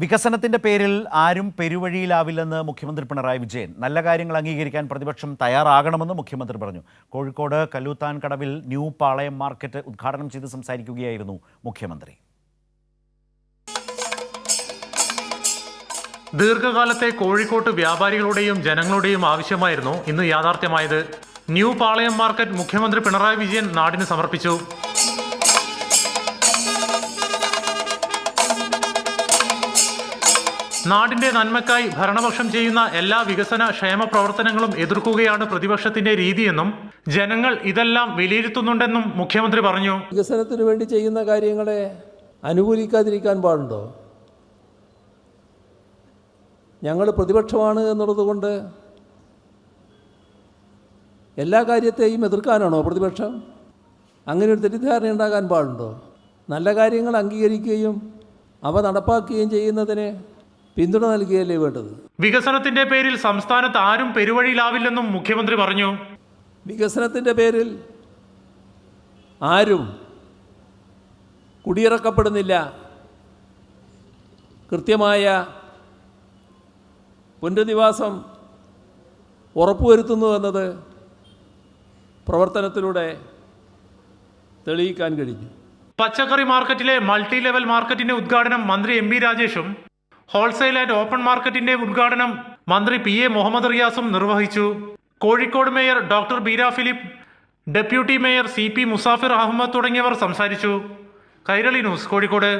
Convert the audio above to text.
വികസനത്തിന്റെ പേരിൽ ആരും പെരുവഴിയിലാവില്ലെന്ന് മുഖ്യമന്ത്രി പിണറായി വിജയൻ. നല്ല കാര്യങ്ങൾ അംഗീകരിക്കാൻ പ്രതിപക്ഷം തയ്യാറാകണമെന്ന് മുഖ്യമന്ത്രി പറഞ്ഞു. കോഴിക്കോട് കല്ലൂത്താൻ കടവിൽ ന്യൂ പാളയം മാർക്കറ്റ് ഉദ്ഘാടനം ചെയ്ത് സംസാരിക്കുകയായിരുന്നു മുഖ്യമന്ത്രി. ദീർഘകാലത്തെ കോഴിക്കോട്ട് വ്യാപാരികളുടെയും ജനങ്ങളുടെയും ആവശ്യമായിരുന്നു ഇന്ന് യാഥാർത്ഥ്യമായത്. ന്യൂ പാളയം മാർക്കറ്റ് മുഖ്യമന്ത്രി പിണറായി വിജയൻ നാടിന് സമർപ്പിച്ചു. നാടിന്റെ നന്മക്കായി ഭരണപക്ഷം ചെയ്യുന്ന എല്ലാ വികസന ക്ഷേമ പ്രവർത്തനങ്ങളും എതിർക്കുകയാണ് പ്രതിപക്ഷത്തിന്റെ രീതിയെന്നും ജനങ്ങൾ ഇതെല്ലാം വിലയിരുത്തുന്നുണ്ടെന്നും മുഖ്യമന്ത്രി പറഞ്ഞു. വികസനത്തിന് വേണ്ടി ചെയ്യുന്ന കാര്യങ്ങളെ അനുകൂലിക്കാതിരിക്കാൻ പാടുണ്ടോ? ഞങ്ങൾ പ്രതിപക്ഷമാണ് എന്നുള്ളത് കൊണ്ട് എല്ലാ കാര്യത്തെയും എതിർക്കാനാണോ പ്രതിപക്ഷം? അങ്ങനെ ഒരു തെറ്റിദ്ധാരണ ഉണ്ടാകാൻ പാടുണ്ടോ? നല്ല കാര്യങ്ങൾ അംഗീകരിക്കുകയും അവ നടപ്പാക്കുകയും ചെയ്യുന്നതിന് പിന്തുണ നൽകിയല്ലേ വേണ്ടത്? വികസനത്തിന്റെ പേരിൽ സംസ്ഥാനത്ത് ആരും പെരുവഴിയിലാവില്ലെന്നും മുഖ്യമന്ത്രി പറഞ്ഞു. വികസനത്തിന്റെ പേരിൽ ആരും കുടിയിറക്കപ്പെടുന്നില്ല. കൃത്യമായ പുനരധിവാസം ഉറപ്പുവരുത്തുന്നു എന്നത് പ്രവർത്തനത്തിലൂടെ തെളിയിക്കാൻ കഴിഞ്ഞു. പച്ചക്കറി മാർക്കറ്റിലെ മൾട്ടി ലെവൽ മാർക്കറ്റിന്റെ ഉദ്ഘാടനം മന്ത്രി എം രാജേഷും ഹോൾസെയിൽ ആൻഡ് ഓപ്പൺ മാർക്കറ്റിന്റെ ഉദ്ഘാടനം മന്ത്രി പി എ മുഹമ്മദ് റിയാസും നിർവഹിച്ചു. Kozhikode mayor doctor Beena Philip deputy mayor C P Musafir Ahmed തുടങ്ങിയവർ സംസാരിച്ചു. കൈരളി ന്യൂസ് കോഴിക്കോട്.